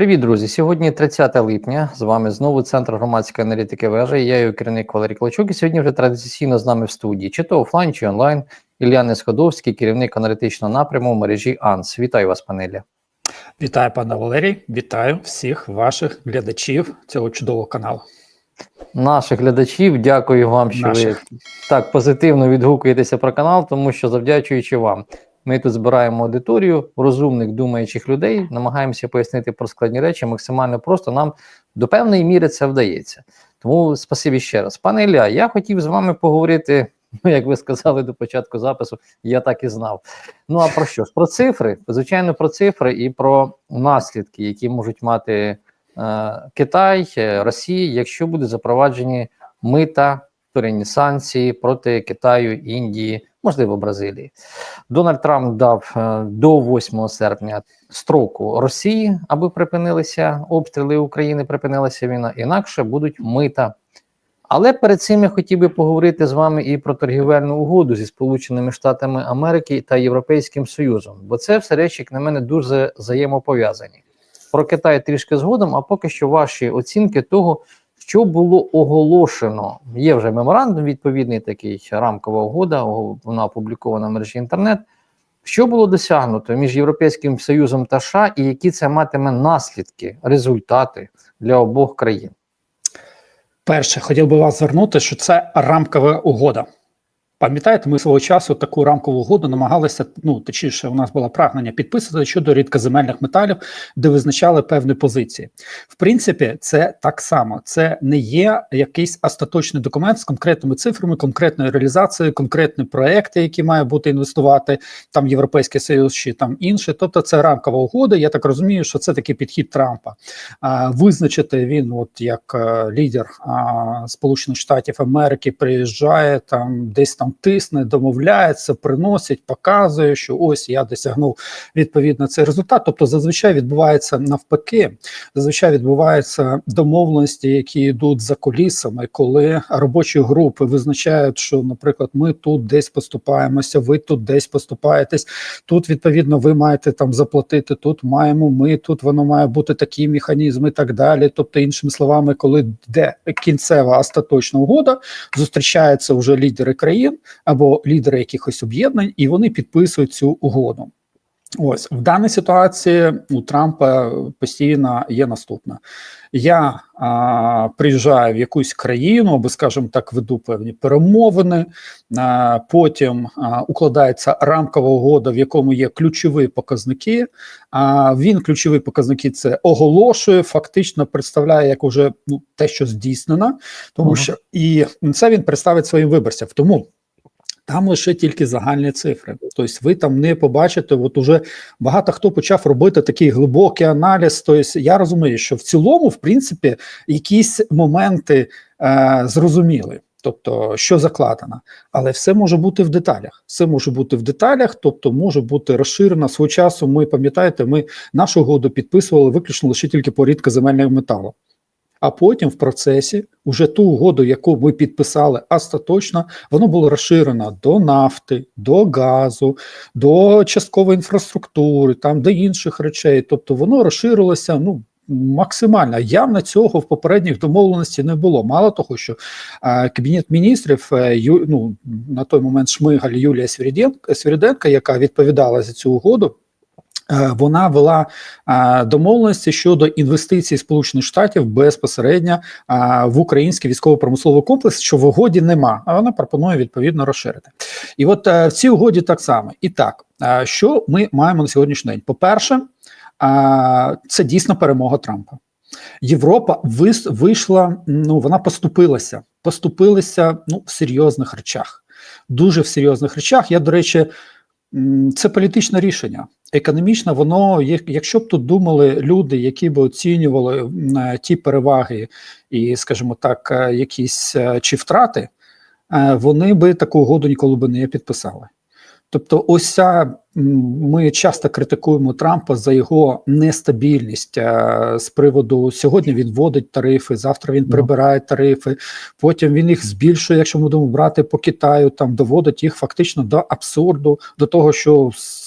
Привіт, друзі! Сьогодні 30 липня. З вами знову центр громадської аналітики вежа. Я його керівник Валерій Клочук. І сьогодні вже традиційно з нами в студії, чи то офлайн, чи онлайн. Ілля Несходовський, керівник аналітичного напряму мережі АНС. Вітаю вас, пане Ілля. Вітаю, пане Валерій. Вітаю всіх ваших глядачів цього чудового каналу. Наших глядачів, дякую вам, що Наших. ви так позитивно відгукуєтеся про канал, тому що завдячуючи вам. Ми тут збираємо аудиторію розумних, думаючих людей, намагаємося пояснити про складні речі максимально просто. Нам до певної міри це вдається. Тому спасибі ще раз. Пане Ілля, я хотів з вами поговорити. Ну, як ви сказали до початку запису, я так і знав. Ну а про що? Про цифри, звичайно, про цифри і про наслідки, які можуть мати е, Китай, е, Росія, якщо будуть запроваджені мита, санкції проти Китаю, Індії, можливо, Бразилії. Дональд Трамп дав е, до 8 серпня строку Росії, аби припинилися обстріли України, припинилася війна. Інакше будуть мита. Але перед цим я хотів би поговорити з вами і про торгівельну угоду зі Сполученими Штатами Америки та Європейським Союзом, бо це все речі, як на мене, дуже взаємопов'язані. Про Китай трішки згодом, а поки що ваші оцінки того, що було оголошено. Є вже меморандум, відповідний такий рамкова угода, вона опублікована в мережі інтернет. Що було досягнуто між Європейським Союзом та США, і які це матиме наслідки, результати для обох країн? Перше, хотів би вас звернути, що це рамкова угода. Пам'ятаєте, ми свого часу таку рамкову угоду намагалися, ну точніше, у нас було прагнення підписати щодо рідкоземельних металів, де визначали певні позиції. В принципі, це так само. Це не є якийсь остаточний документ з конкретними цифрами, конкретною реалізацією, конкретні проекти, які має бути інвестувати там Європейський Союз чи там інше. Тобто, це рамкова угода. Я так розумію, що це такий підхід Трампа. А, визначити він, от як е, лідер а, Сполучених Штатів Америки, приїжджає там, десь там тисне, домовляється, приносить, показує, що ось я досягнув відповідно цей результат. Тобто, зазвичай відбувається навпаки, зазвичай відбуваються домовленості, які йдуть за колісами, коли робочі групи визначають, що, наприклад, ми тут десь поступаємося, ви тут десь поступаєтесь. Тут відповідно ви маєте там заплатити. Тут маємо ми, тут воно має бути такі механізми, і так далі. Тобто, іншими словами, коли йде кінцева остаточна угода, зустрічаються вже лідери країн або лідери якихось об'єднань, і вони підписують цю угоду. Ось в даній ситуації у Трампа постійно є наступне. Я а, приїжджаю в якусь країну, або, скажімо так, веду певні перемовини. А, потім а, укладається рамкова угода, в якому є ключові показники. А він ключові показники це оголошує, фактично представляє як уже ну, те, що здійснено, тому Мгм. що і це він представить своїм виборцям. Тому там лише тільки загальні цифри. Тобто, ви там не побачите. От уже багато хто почав робити такий глибокий аналіз. Тобто, я розумію, що в цілому, в принципі, якісь моменти е, зрозуміли. Тобто, що закладено, але все може бути в деталях. Все може бути в деталях, тобто може бути розширено свого часу. Ми пам'ятаєте, ми нашу угоду підписували виключно лише тільки по рідкоземельному металу. А потім в процесі уже ту угоду, яку ми підписали остаточно, воно було розширено до нафти, до газу, до часткової інфраструктури, там до інших речей. Тобто воно розширилося ну максимально. Явно цього в попередніх домовленості не було. Мало того, що е, кабінет міністрів е, ю, ну, на той момент Шмигаль Юлія Свириденко, яка відповідала за цю угоду. Е, Вона вела домовленості щодо інвестицій Сполучених Штатів безпосередньо в український військово-промисловий комплекс, що в угоді нема, а вона пропонує відповідно розширити. І от е, в цій угоді так само. І так, е, що ми маємо на сьогоднішній день? По-перше, це дійсно перемога Трампа. Європа вийшла, ну вона поступилася, поступилася ну, в серйозних речах, дуже в серйозних речах. Я, до речі, це політичне рішення. Економічно, воно, якщо б тут думали люди, які б оцінювали е, ті переваги і, скажімо так, е, якісь е, чи втрати, вони би таку угоду ніколи би не підписали. Тобто, ось ця ми часто критикуємо Трампа за його нестабільність е, з приводу сьогодні він вводить тарифи, завтра він прибирає тарифи, потім він їх збільшує, якщо ми будемо брати по Китаю, там доводить їх фактично до абсурду, до того, що з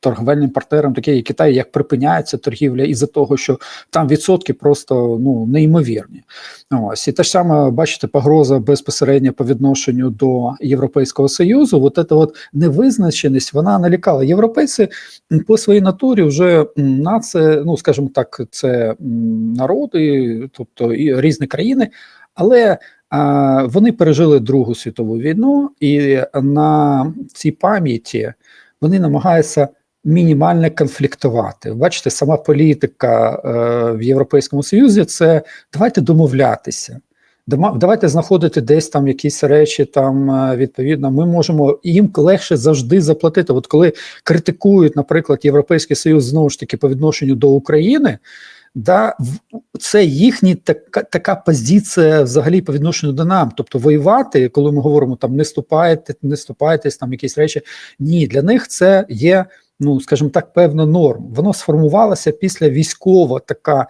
торговельним партнером, такий як Китай, як припиняється торгівля, із-за того, що там відсотки просто ну неймовірні. Ось і те ж саме бачите, погроза безпосередньо по відношенню до Європейського союзу. От ця от невизначеність вона налякала. Європейці по своїй натурі вже м, нація, ну скажімо так, це народи, тобто і різні країни, але а, вони пережили Другу світову війну, і на цій пам'яті вони намагаються. Мінімально конфліктувати. Бачите, сама політика е, в Європейському Союзі це давайте домовлятися. Давайте знаходити десь там якісь речі. Там е, відповідно, ми можемо їм легше завжди заплатити. От коли критикують, наприклад, Європейський Союз знову ж таки по відношенню до України, да, це їхня така, така позиція взагалі по відношенню до нам. Тобто воювати, коли ми говоримо там не ступайте, не ступайтесь, там якісь речі. Ні, для них це є, ну скажімо так, певна норм. Воно сформувалося після військова така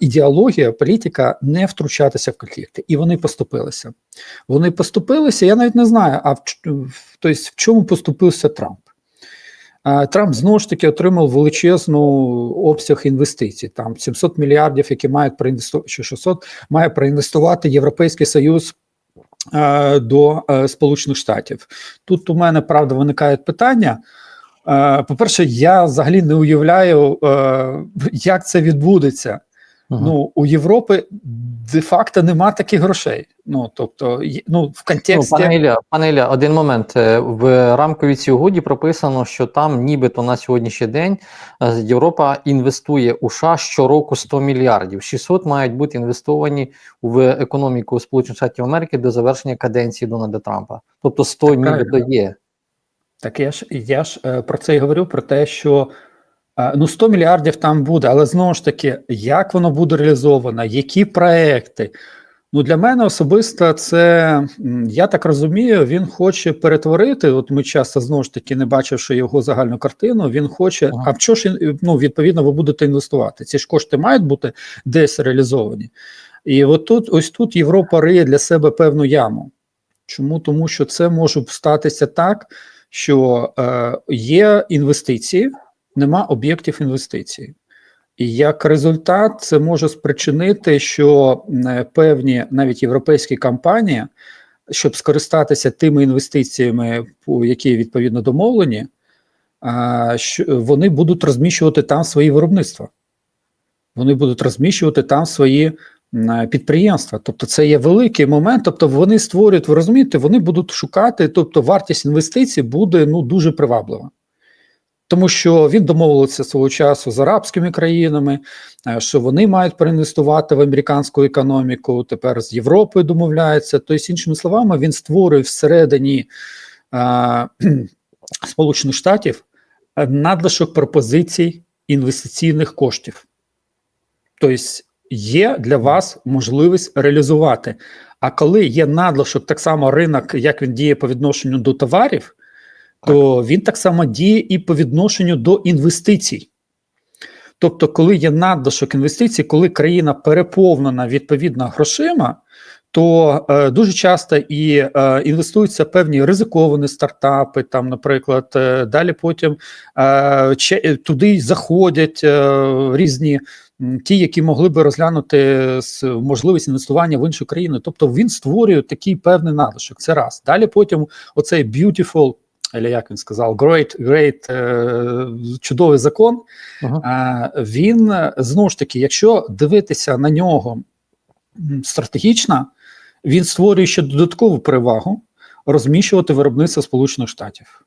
ідеологія, політика не втручатися в конфлікти, і вони поступилися. Вони поступилися. Я навіть не знаю, а в, тобто, в чому поступився Трамп. Е, Трамп знову ж таки отримав величезну обсяг інвестицій. Там 700 мільярдів, які мають проінвестувати, чи 600, має проінвестувати Європейський Союз е, до е, Сполучених Штатів. Тут у мене правда виникають питання. Е, По-перше, я взагалі не уявляю, е, як це відбудеться. Мгм. Ну, у Європи де-факто нема таких грошей. Ну, тобто, ну, в Ну, контексті. пане Ілля, пане Ілля, один момент. Е, В рамковій цій угоді прописано, що там, нібито на сьогоднішній день, Європа інвестує у США щороку 100 мільярдів. 600 мають бути інвестовані в економіку Сполучених Штатів Америки до завершення каденції Дональда Трампа. Тобто 100 Так, нібито є. Так я ж я ж е, про це і говорю: про те, що е, ну 100 мільярдів там буде, але знову ж таки, як воно буде реалізовано, які проекти. Ну, для мене особисто це я так розумію, він хоче перетворити. От ми часто знову ж таки, не бачивши його загальну картину, він хоче. Ага. А в що ж ну, відповідно ви будете інвестувати? Ці ж кошти мають бути десь реалізовані. І от тут, ось тут Європа риє для себе певну яму. Чому? Тому що це може статися так, що е, є інвестиції, нема об'єктів інвестицій. І як результат, це може спричинити, що е, певні навіть європейські компанії, щоб скористатися тими інвестиціями, які відповідно домовлені, вони будуть розміщувати там свої виробництва. Вони будуть розміщувати там свої підприємства. Тобто, це є великий момент. Тобто, вони створюють, ви розумієте, вони будуть шукати, тобто вартість інвестицій буде ну дуже приваблива. Тому що він домовився свого часу з арабськими країнами, е, що вони мають проінвестувати в американську економіку. Тепер з Європою домовляється. Тобто, іншими словами, він створює всередині е, Сполучених Штатів е, надлишок пропозицій інвестиційних коштів. Тобто є для вас можливість реалізувати. А коли є надлишок, так само ринок, як він діє по відношенню до товарів, то він так само діє і по відношенню до інвестицій. Тобто, коли є надлишок інвестицій, коли країна переповнена відповідно грошима, то е, дуже часто і е, інвестуються певні ризиковані стартапи, там, наприклад, е, далі потім е, че, туди заходять е, різні ті, які могли би розглянути можливість інвестування в іншу країну. Тобто він створює такий певний надлишок. Це раз. Далі потім оцей beautiful, або як він сказав, great, great, е, чудовий закон. Ага. А, він е, знову ж таки, якщо дивитися на нього стратегічно, він створює ще додаткову перевагу розміщувати виробництво Сполучених Штатів.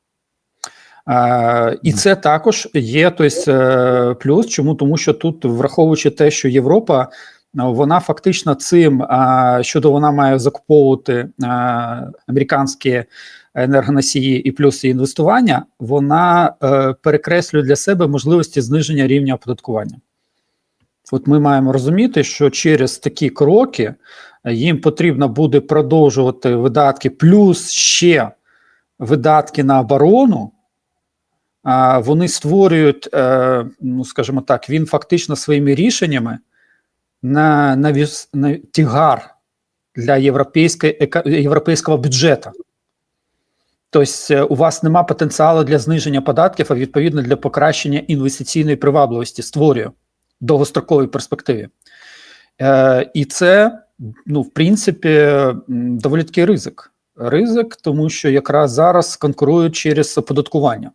І це також є тобто, е, плюс. Чому? Тому що тут, враховуючи те, що Європа. Вона фактично цим, щодо вона має закуповувати американські енергоносії і плюс і інвестування, вона е, перекреслює для себе можливості зниження рівня оподаткування. От ми маємо розуміти, що через такі кроки е, їм потрібно буде продовжувати видатки, плюс ще видатки на оборону, вони створюють, е, ну скажімо так, він фактично своїми рішеннями на, на, на тягар для європейського бюджету. Тобто е, у вас нема потенціалу для зниження податків, а відповідно для покращення інвестиційної привабливості створює в довгостроковій перспективі. Е, і це, ну, в принципі, доволі такий ризик. Ризик, тому що якраз зараз конкурують через оподаткування.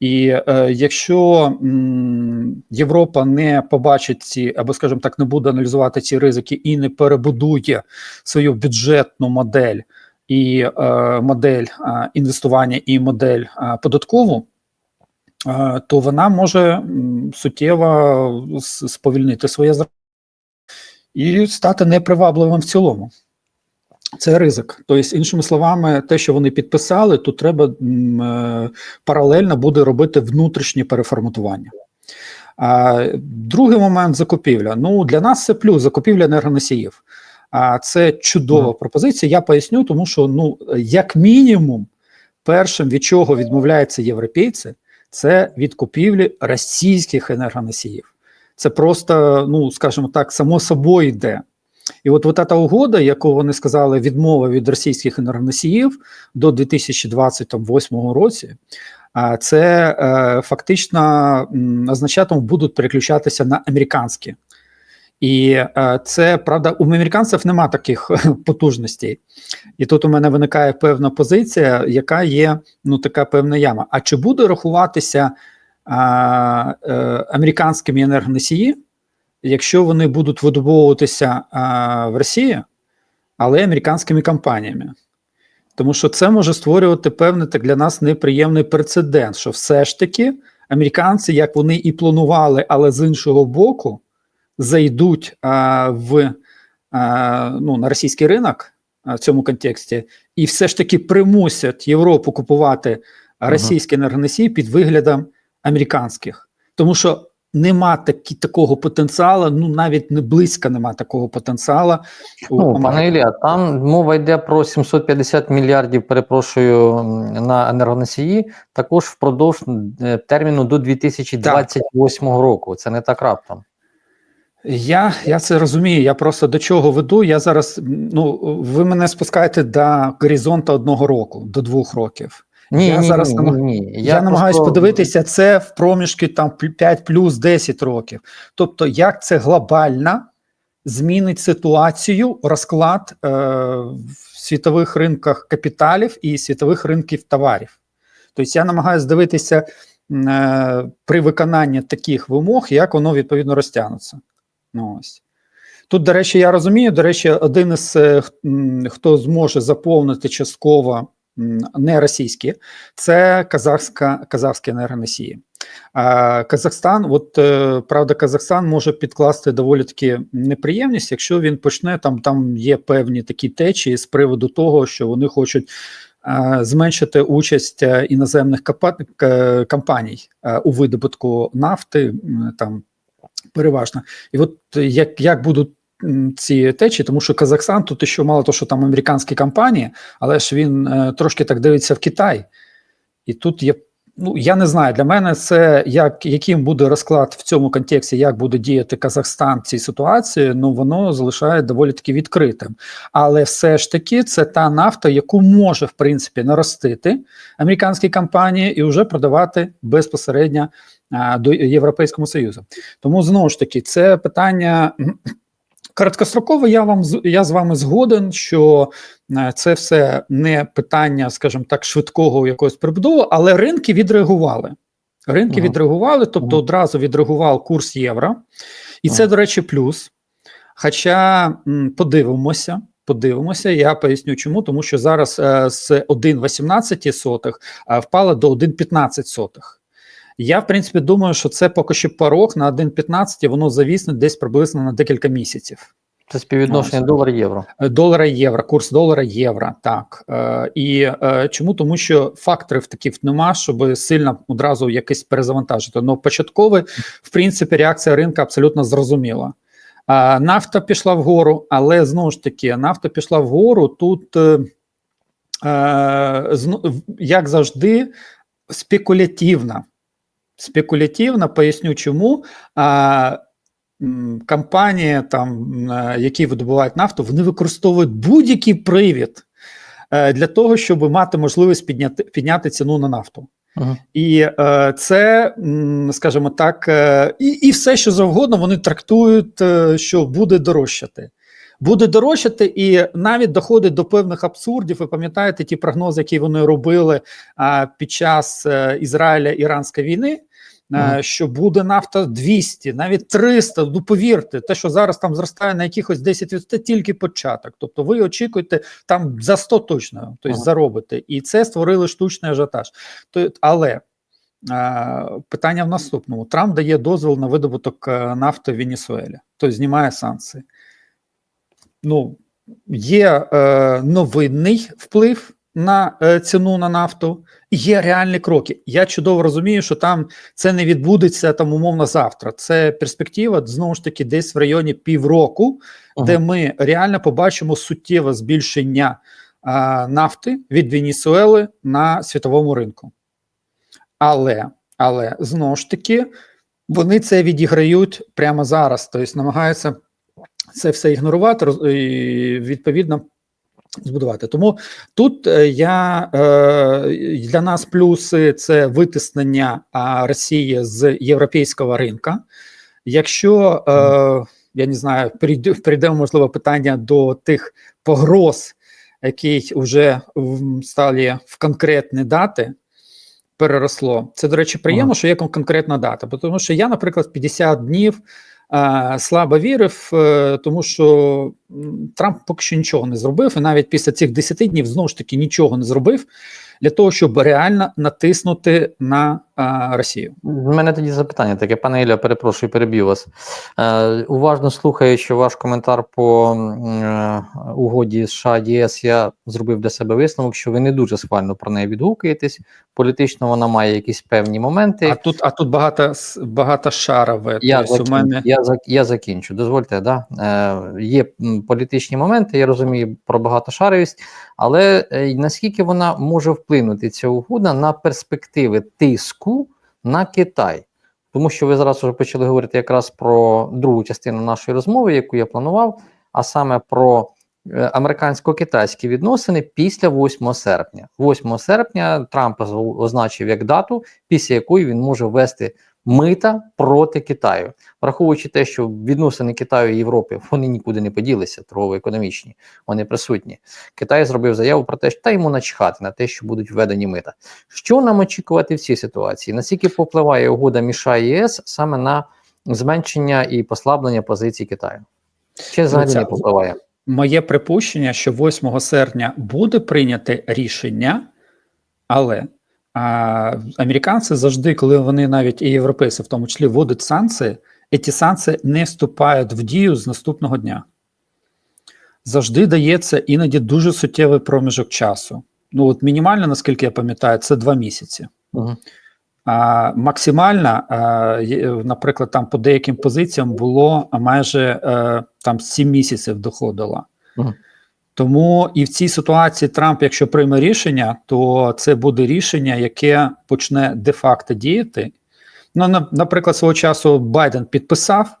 І е, якщо м, Європа не побачить ці, або, скажімо так, не буде аналізувати ці ризики і не перебудує свою бюджетну модель і е, модель е, інвестування і модель е, податкову, е, то вона може м, суттєво сповільнити своє зростання і стати непривабливим в цілому. Це ризик. Тобто, іншими словами, те, що вони підписали, тут треба е, паралельно буде робити внутрішнє переформатування. А, другий момент закупівля. Ну, для нас це плюс закупівля енергоносіїв. А це чудова Мгм. пропозиція. Я поясню, тому що, ну, як мінімум, першим, від чого відмовляються європейці, це від купівлі російських енергоносіїв. Це просто, ну скажімо так, само собою йде. І от, от ця угода, яку вони сказали, відмова від російських енергоносіїв до 2028 році, це е, фактично означатиме, будуть переключатися на американські. І е, це правда, у американців нема таких потужностей. І тут у мене виникає певна позиція, яка є ну така певна яма. А чи буде рахуватися а, е, американськими енергоносії, якщо вони будуть видобовуватися а, в Росії, але американськими компаніями? Тому що це може створювати певний так для нас неприємний прецедент, що все ж таки американці, як вони і планували, але з іншого боку, зайдуть а, в а, ну, на російський ринок а, в цьому контексті, і все ж таки примусять Європу купувати російські енергоносії під виглядом американських, тому що нема такі, такого потенціалу, ну навіть не близько нема такого потенціалу. у Ну, пане Ілля, там мова йде про 750 мільярдів, перепрошую, на енергоносії, також впродовж е, терміну до 2028 року. Це не так раптом. Я, я це розумію. Я просто до чого веду. Я зараз ну ви мене спускаєте до горизонту одного року, до двох років. Ні, Я ні, зараз ні, ні, ні. Я, намагаюся просто- подивитися це в проміжки там 5 плюс 10 років. Тобто, як це глобально змінить ситуацію, розклад е, в світових ринках капіталів і світових ринків товарів. Тобто, я намагаюся дивитися е, при виконанні таких вимог, як воно відповідно розтягнеться. Ну, ось. Тут, до речі, я розумію, до речі, один із е, хто зможе заповнити частково не російські, це казахська, казахські енергоносії. Казахстан, от е, правда, Казахстан може підкласти доволі таки неприємність, якщо він почне там, там є певні такі течії з приводу того, що вони хочуть е, зменшити участь е, іноземних капа- компаній е, у видобутку нафти, там переважно. І от е, як, як будуть ці течії, тому що Казахстан тут ще мало того, що там американські компанії, але ж він е, трошки так дивиться в Китай. І тут є. Ну, я не знаю, для мене це як яким буде розклад в цьому контексті, як буде діяти Казахстан в цій ситуації, ну воно залишає доволі таки відкритим. Але все ж таки це та нафта, яку може в принципі наростити американські компанії і вже продавати безпосередньо а, до Європейському Союзу. Тому знову ж таки, це питання короткостроково. Я вам я з вами згоден, що е, це все не питання, скажімо так, швидкого якогось прибудови, але ринки відреагували. Ринки Мгм. відреагували, тобто Мгм. одразу відреагував курс євро, і це, Мгм. до речі, плюс. Хоча м, подивимося, подивимося, я поясню чому, тому що зараз е, з 1,18 сотих е, впало до 1,15 сотих. Я, в принципі, думаю, що це поки що порог на 1,15, воно завісне десь приблизно на декілька місяців. Це співвідношення Ось. долар-євро. Е, Долара євро, курс долара євро, так. Е, і е, чому? Тому що факторів таких нема, щоб сильно одразу якось перезавантажити. Ну, початково, в принципі, реакція ринку абсолютно зрозуміла. А, нафта пішла вгору, але знову ж таки, нафта пішла вгору. Тут, е, е, як завжди, спекулятивна. Спекулятивна, поясню чому. А, компанії, там, які видобувають нафту, вони використовують будь-який привід е, для того, щоб мати можливість підняти, підняти ціну на нафту. Мгм. І е, це, скажімо так, е, і, і все, що завгодно, вони трактують, що буде дорожчати. Буде дорожчати, і навіть доходить до певних абсурдів. Ви пам'ятаєте ті прогнози, які вони робили а, під час е, Ізраїля-Іранської війни, е, Мгм. що буде нафта 200, навіть 300. Ну повірте, те, що зараз там зростає на якихось 10%, це тільки початок. Тобто ви очікуєте там за 100 точно, тобто Ага. заробите. І це створили штучний ажіотаж. То, але е, питання в наступному: Трамп дає дозвіл на видобуток е, нафти в Венесуелі, тобто знімає санкції. Ну, є е, новинний вплив на е, ціну на нафту, є реальні кроки. Я чудово розумію, що там це не відбудеться там умовно завтра. Це перспектива знову ж таки десь в районі півроку, Мгм. де ми реально побачимо суттєве збільшення а, нафти від Венесуели на світовому ринку. Але, але знову ж таки, вони це відіграють прямо зараз, тобто намагаються це все ігнорувати роз- і відповідно збудувати. Тому тут е, я е, для нас плюси це витиснення Росії з європейського ринка. Якщо е, я не знаю, перейдемо можливо питання до тих погроз, які вже стали в конкретні дати. Переросло. Це, до речі, приємно, Ага. що є конкретна дата. Тому що я, наприклад, 50 днів слабо вірив, е, тому що Трамп поки що нічого не зробив, і навіть після цих 10 днів знову ж таки нічого не зробив для того, щоб реально натиснути на е, Росію. У мене тоді запитання таке, пане Ілля, перепрошую, переб'ю вас. Е, уважно слухаючи ваш коментар по е, угоді США ЄС, я зробив для себе висновок, що ви не дуже схвально про неї відгукуєтесь. Політично вона має якісь певні моменти. А тут, а тут багато багато шарове. Я, Тобто у мене я, зак... я закінчу. Дозвольте, да? е, є політичні моменти, я розумію про багатошаровість, але е, наскільки вона може вплинути ця угода на перспективи тиску на Китай? Тому що ви зараз вже почали говорити якраз про другу частину нашої розмови, яку я планував, а саме про е, американсько-китайські відносини після 8 серпня. 8 серпня Трамп оз- означив як дату, після якої він може ввести мита проти Китаю, враховуючи те, що відносини Китаю і Європи вони нікуди не поділися, торгово-економічні, вони присутні. Китай зробив заяву про те, що та йому начхати на те, що будуть введені мита. Що нам очікувати в цій ситуації? Наскільки попливає угода між США і ЄС саме на зменшення і послаблення позицій Китаю? Чи взагалі не попливає? моє припущення, що 8 серпня буде прийняте рішення, але а, американці завжди, коли вони навіть і європейці, в тому числі вводять санкції, ці санкції не вступають в дію з наступного дня. Завжди дається іноді дуже суттєвий проміжок часу. Ну, от мінімально, наскільки я пам'ятаю, це два місяці. Угу. А, максимально, а, наприклад, там по деяким позиціям було майже е, там 7 місяців доходило. Мгм. Тому і в цій ситуації Трамп, якщо прийме рішення, то це буде рішення, яке почне де-факто діяти. Ну, на- наприклад, свого часу Байден підписав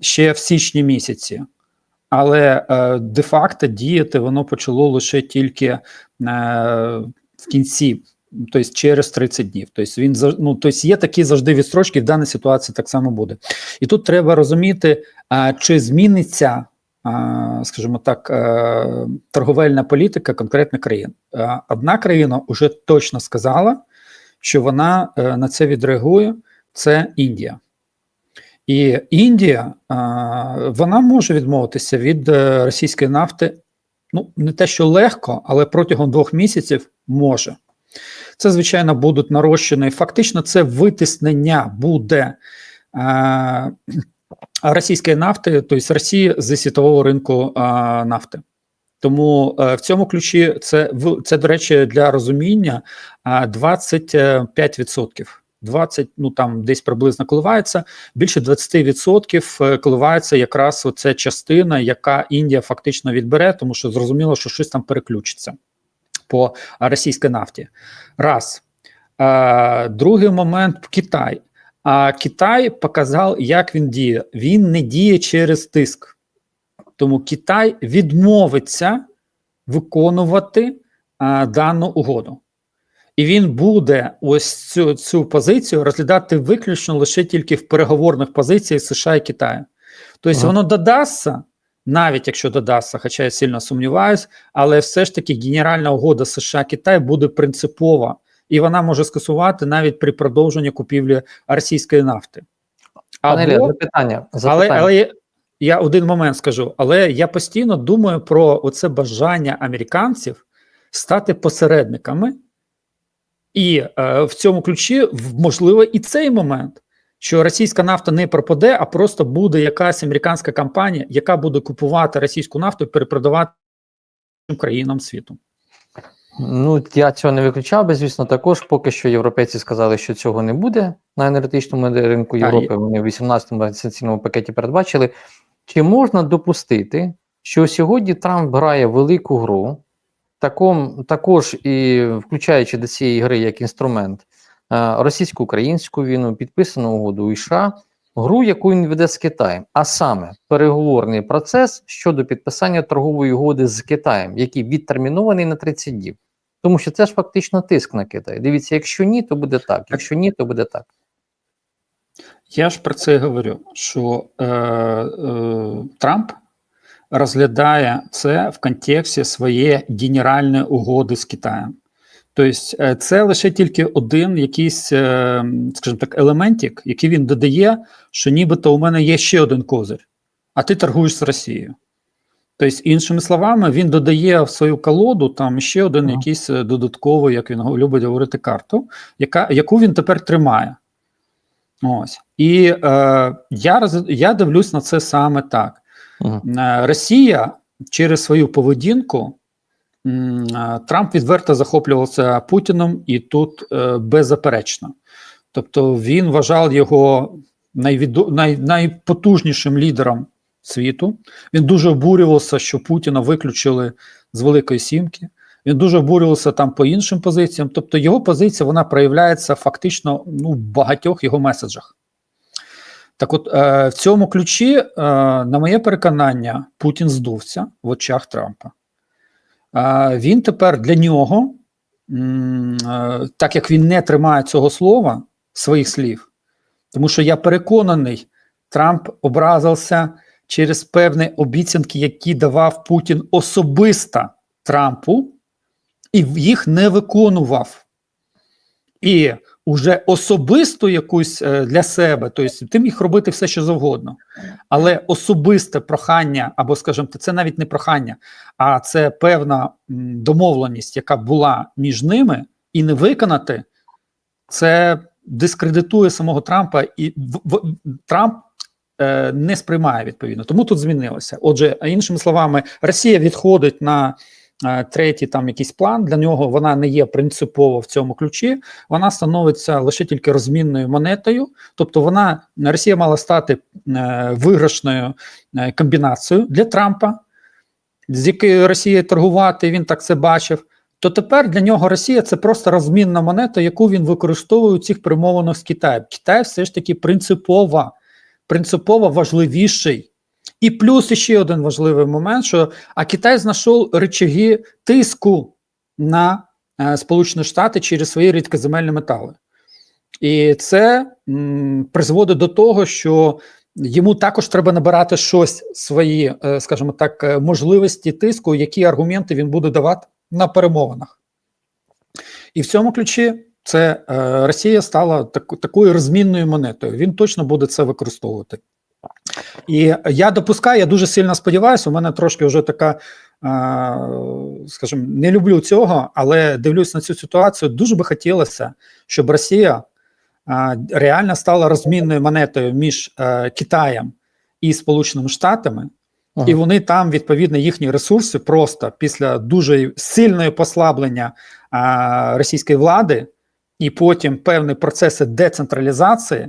ще в січні місяці, але е, де-факто діяти воно почало лише тільки е, в кінці тобто через 30 днів. Тобто він ну, тобто є такі завжди відстрочки, в даній ситуації так само буде. І тут треба розуміти, а, чи зміниться, скажімо так, е, торговельна політика конкретних країн. Е, Одна країна вже точно сказала, що вона е, на це відреагує. Це Індія. І Індія вона може відмовитися від російської нафти. Ну, не те, що легко, але протягом двох місяців може. Це, звичайно, будуть нарощені. Фактично, це витиснення буде російської нафти, тобто Росії з світового ринку нафти. Тому е, в цьому ключі це, це, до речі, для розуміння е, 25%. 20, ну там десь приблизно коливається. Більше 20% е, коливається якраз оця частина, яка Індія фактично відбере, тому що зрозуміло, що щось там переключиться по російській нафті. Раз. Другий момент Китай. А Китай показав, як він діє. Він не діє через тиск. Тому Китай відмовиться виконувати а, дану угоду. І він буде ось цю, цю позицію розглядати виключно лише тільки в переговорних позиціях США і Китаю. Тобто Ага. воно додасться, навіть якщо додасться, хоча я сильно сумніваюсь, але все ж таки генеральна угода США Китай буде принципова, і вона може скасувати навіть при продовженні купівлі російської нафти. Пане Ілля, Або- запитання. але, але я- один момент скажу, але я постійно думаю про оце бажання американців стати посередниками, і е, в цьому ключі можливо і цей момент, що російська нафта не пропаде, а просто буде якась американська компанія, яка буде купувати російську нафту і перепродавати країнам світу. Ну, я цього не виключав би, звісно, також поки що європейці сказали, що цього не буде на енергетичному ринку А, Європи. Вони в 18-му санкційному пакеті передбачили. Чи можна допустити, що сьогодні Трамп грає велику гру, таком, також і включаючи до цієї гри як інструмент е, російсько-українську війну, підписану угоду у США, гру, яку він веде з Китаєм, а саме переговорний процес щодо підписання торгової угоди з Китаєм, який відтермінований на 30 днів. Тому що це ж фактично тиск на Китай. Дивіться, якщо ні, то буде так. Якщо ні, то буде так. Я ж про це і говорю, що е, е, Трамп розглядає це в контексті своєї генеральної угоди з Китаєм. Тобто, е, це лише тільки один якийсь, е, скажімо так, елементик, який він додає, що нібито у мене є ще один козир, а ти торгуєш з Росією. Тобто, іншими словами, він додає в свою колоду там ще один Ага. якийсь е, додатковий, як він любить говорити, карту, яка, яку він тепер тримає. Ось. І е, я, я дивлюсь на це саме так. Мгм. Е, Росія через свою поведінку е, Трамп відверто захоплювався Путіном і тут е, беззаперечно. Тобто він вважав його найвідо, най, найпотужнішим лідером світу. Він дуже обурювався, що Путіна виключили з Великої Сімки. Він дуже обурювався там по іншим позиціям. Тобто його позиція вона проявляється фактично ну, в багатьох його меседжах. Так от, е, в цьому ключі, е, на моє переконання, Путін здувся в очах Трампа. Е, він тепер для нього, е, так як він не тримає цього слова, своїх слів, тому що я переконаний, Трамп образився через певні обіцянки, які давав Путін особисто Трампу, і їх не виконував. І уже особисто якусь е, для себе, тобто ти міг робити все, що завгодно. Але особисте прохання, або, скажімо, це навіть не прохання, а це певна домовленість, яка була між ними, і не виконати, це дискредитує самого Трампа, і в, в, Трамп не сприймає відповідно. Тому тут змінилося. Отже, іншими словами, Росія відходить на е, третій там якийсь план. Для нього вона не є принципово в цьому ключі. Вона становиться лише тільки розмінною монетою. Тобто, вона Росія мала стати е, виграшною е, комбінацією для Трампа, з якою Росія торгувати. Він так це бачив. То тепер для нього Росія це просто розмінна монета, яку він використовує у цих перемовинах з Китаєм. Китай все ж таки принципова, принципово важливіший. І плюс ще один важливий момент: що а Китай знайшов речаги тиску на е, Сполучені Штати через свої рідкоземельні метали. І це м, призводить до того, що йому також треба набирати щось свої, е, скажімо так, е, можливості тиску, які аргументи він буде давати на перемовинах. І в цьому ключі це е, Росія стала так, такою розмінною монетою. Він точно буде це використовувати. І я допускаю, я дуже сильно сподіваюся, у мене трошки вже така, е, скажімо, не люблю цього, але дивлюсь на цю ситуацію. Дуже би хотілося, щоб Росія е, реально стала розмінною монетою між Китаєм і Сполученими Штатами. Ага. І вони там відповідно їхні ресурси просто після дуже сильного послаблення а, російської влади, і потім певні процеси децентралізації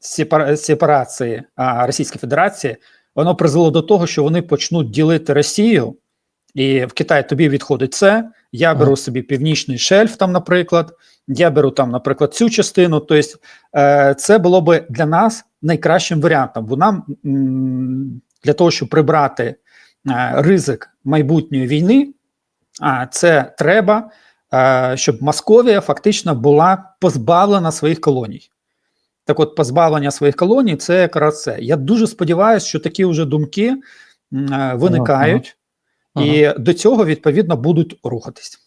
сепара- сепарації Російської Федерації, воно призвело до того, що вони почнуть ділити Росію, і в Китаї тобі відходить це. Я беру Ага. собі північний шельф, там, наприклад, Я беру там, наприклад, цю частину. Тобто, е, це було би для нас найкращим варіантом. Бо нам для того, щоб прибрати е, ризик майбутньої війни, а це треба, щоб Московія фактично була позбавлена своїх колоній. Так от, позбавлення своїх колоній це якраз це. Я дуже сподіваюся, що такі вже думки е, виникають, Ага. і до цього відповідно будуть рухатись.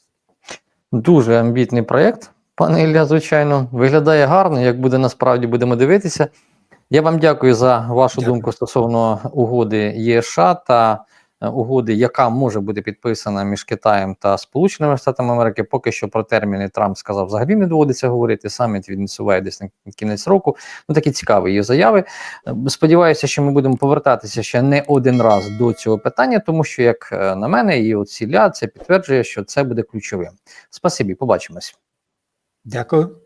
Дуже амбітний проєкт, пане Ілля, звичайно. Виглядає гарно, як буде насправді будемо дивитися. Я вам дякую за вашу Дякую. думку стосовно угоди ЄС та е, угоди, яка може бути підписана між Китаєм та Сполученими Штатами Америки. Поки що про терміни Трамп сказав, взагалі не доводиться говорити. Саміт відсуває десь на кінець року. Ну такі цікаві її заяви. Е, Сподіваюся, що ми будемо повертатися ще не один раз до цього питання, тому що, як е, на мене, і от це підтверджує, що це буде ключовим. Спасибі, побачимось. Дякую.